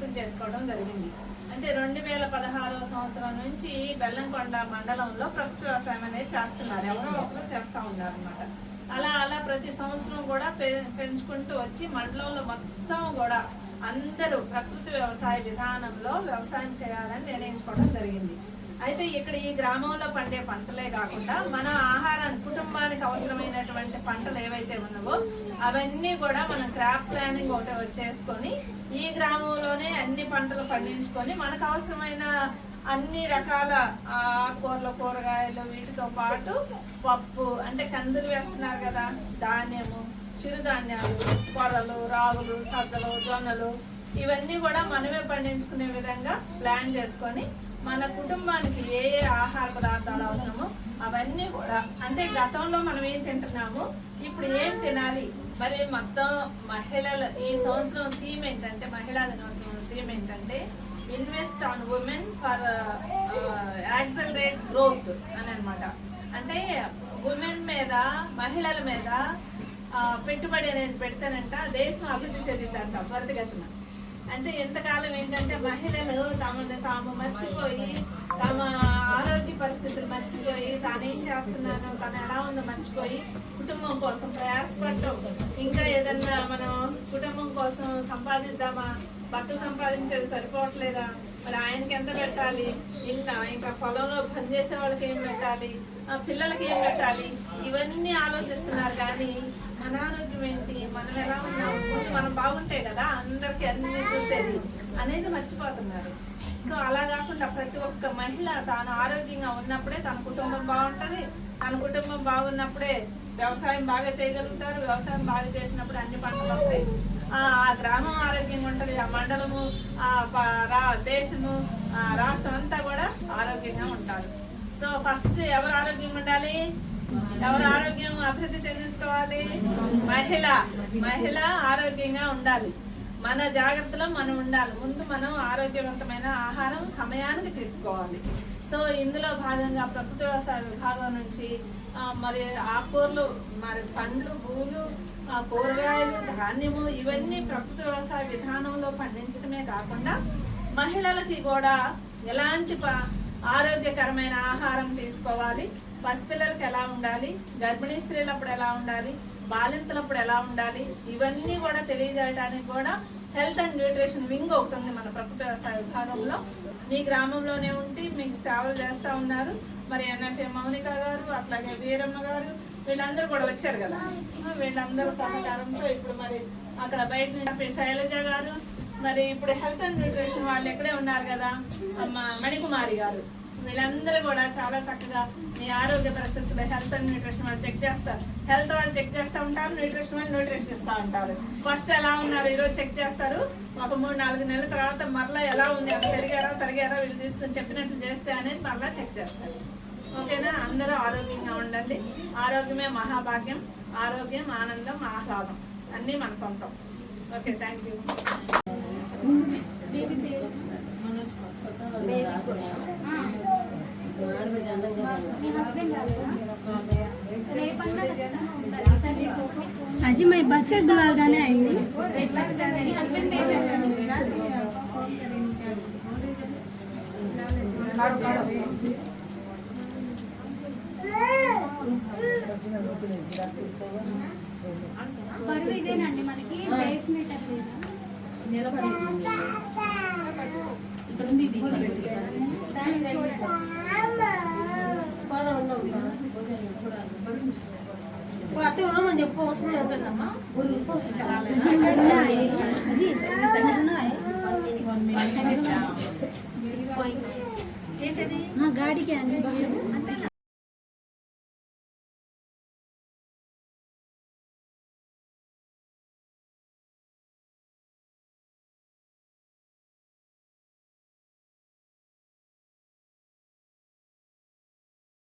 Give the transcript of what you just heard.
ఎంపిక చేసుకోవడం జరిగింది. అంటే రెండు వేల పదహారో సంవత్సరం నుంచి బెల్లంకొండ మండలంలో ప్రకృతి వ్యవసాయం అనేది చేస్తున్నారు. ఎవరో ఒకరు చేస్తూ ఉన్నారు అనమాట అలా అలా ప్రతి సంవత్సరం కూడా పె- పెంచుకుంటూ వచ్చి మండలంలో మొత్తం కూడా అందరూ ప్రకృతి వ్యవసాయ విధానంలో వ్యవసాయం చేయాలని నిర్ణయించుకోవడం జరిగింది. అయితే ఇక్కడ ఈ గ్రామంలో పండే పంటలే కాకుండా మన ఆహారం కుటుంబానికి అవసరమైనటువంటి పంటలు ఏవైతే ఉన్నావో అవన్నీ కూడా మనం క్రాప్ ప్లానింగ్ ఒకటి చేసుకొని ఈ గ్రామంలోనే అన్ని పంటలు పండించుకొని మనకు అవసరమైన అన్ని రకాల ఆకుకూరలు కూరగాయలు వీటితో పాటు పప్పు అంటే కందులు వేస్తున్నారు కదా ధాన్యము చిరుధాన్యాలు కొరలు రాగులు సజ్జలు జొన్నలు ఇవన్నీ కూడా మనమే పండించుకునే విధంగా ప్లాన్ చేసుకొని మన కుటుంబానికి ఏ ఏ ఆహార పదార్థాలు అవసరమో అవన్నీ కూడా అంటే గతంలో మనం ఏం తింటున్నాము ఇప్పుడు ఏం తినాలి? మరి మొత్తం మహిళల ఈ సంవత్సరం థీమ్ ఏంటంటే మహిళా దినోత్సవం థీమ్ ఏంటంటే invest on women for accelerate growth అని అనమాట అంటే ఉమెన్ మీద మహిళల మీద పెట్టుబడి అనేది పెడితేనంట దేశం అభివృద్ధి చెందిందంట త్వరితగతిన అంటే ఎంతకాలం ఏంటంటే మహిళలు తమను తాము మర్చిపోయి తమ ఆరోగ్య పరిస్థితులు మర్చిపోయి తాను ఏం చేస్తున్నాను తను ఎలా ఉందో మర్చిపోయి కుటుంబం కోసం ప్రయాసపడటం. ఇంకా ఏదన్నా మనం కుటుంబం కోసం సంపాదిద్దామా? భర్త సంపాదించేది సరిపోవట్లేదా? మరి ఆయనకి ఎంత పెట్టాలి? ఇంకా ఇంకా పొలంలో పనిచేసే వాళ్ళకి ఏం పెట్టాలి? పిల్లలకి ఏం పెట్టాలి? ఇవన్నీ ఆలోచిస్తున్నారు. కానీ మన ఆరోగ్యం ఏంటి? మనం ఎలా ఉన్నాం? మనం బాగుంటే కదా? అందరికి అన్ని చూసేది అనేది మర్చిపోతున్నారు. సో అలా కాకుండా ప్రతి ఒక్క మహిళ తాను ఆరోగ్యంగా ఉన్నప్పుడే తన కుటుంబం బాగుంటుంది. తన కుటుంబం బాగున్నప్పుడే వ్యవసాయం బాగా చేయగలుగుతారు. వ్యవసాయం బాగా చేసినప్పుడు అన్ని పంటలు వస్తాయి. ఆ గ్రామం ఆరోగ్యంగా ఉంటుంది. ఆ మండలము ఆ రా- దేశము ఆ రాష్ట్రం అంతా కూడా ఆరోగ్యంగా ఉంటారు. సో ఫస్ట్ ఎవరు ఆరోగ్యంగా ఉండాలి? ఎవరు ఆరోగ్యం అభివృద్ధి చెందించుకోవాలి? మహిళ. మహిళ ఆరోగ్యంగా ఉండాలి. మన జాగ్రత్తలో మనం ఉండాలి. ముందు మనం ఆరోగ్యవంతమైన ఆహారం సమయానికి తీసుకోవాలి. సో ఇందులో భాగంగా ప్రకృతి వ్యవసాయ విభాగం నుంచి మరి ఆకుకూరలు మరి పండ్లు పూలు కూరగాయలు ధాన్యము ఇవన్నీ ప్రకృతి వ్యవసాయ విధానంలో పండించడమే కాకుండా మహిళలకి కూడా ఎలాంటి ప- ఆరోగ్యకరమైన ఆహారం తీసుకోవాలి? పసిపిల్లలకి ఎలా ఉండాలి? గర్భిణీ స్త్రీలప్పుడు ఎలా ఉండాలి? బాలింతలప్పుడు ఎలా ఉండాలి? ఇవన్నీ కూడా తెలియజేయడానికి కూడా హెల్త్ అండ్ న్యూట్రిషన్ వింగ్ ఒకటి ఉంది మన ప్రభుత్వ వ్యవసాయ విభాగంలో. మీ గ్రామంలోనే ఉండి మీకు సేవలు చేస్తూ ఉన్నారు. మరి ఎన్ఎఫ్ఏ మౌనిక గారు అట్లాగే వీరమ్మ గారు వీళ్ళందరూ కూడా వచ్చారు కదా. వీళ్ళందరూ సహకారంతో ఇప్పుడు మరి అక్కడ బయట నుంచి శైలజ గారు మరి ఇప్పుడు హెల్త్ అండ్ న్యూట్రిషన్ వాళ్ళు ఎక్కడే ఉన్నారు కదా. అమ్మ మణికుమారి గారు. వీళ్ళందరూ కూడా చాలా చక్కగా మీ ఆరోగ్య పరిస్థితులు హెల్త్ అండ్ న్యూట్రిషన్ వాళ్ళు చెక్ చేస్తారు. హెల్త్ వాళ్ళు చెక్ చేస్తూ ఉంటారు న్యూట్రిషన్ వాళ్ళు న్యూట్రిషన్ ఇస్తూ ఉంటారు. ఫస్ట్ ఎలా ఉన్నారు? ఈరోజు చెక్ చేస్తారు. ఒక మూడు నాలుగు నెలల తర్వాత మరలా ఎలా ఉంది? అది పెరిగారా తరిగారా? వీళ్ళు తీసుకుని చెప్పినట్లు చేస్తే అనేది మరలా చెక్ చేస్తారు. ఓకేనా? అందరూ ఆరోగ్యంగా ఉండండి. ఆరోగ్యమే మహాభాగ్యం. ఆరోగ్యం ఆనందం ఆహ్లాదం. అన్నీ మన సొంతం. ఓకే థ్యాంక్ యూ అజీ మై బచ్చ గులాగానే అయింది. బరువు ఇదేనండి మనకి బేస్ మీటర్ ఇక్కడ ఉంది అత్తే ఉన్నామని చెప్పు. అవసరం లేదమ్మా గాడికి అంతే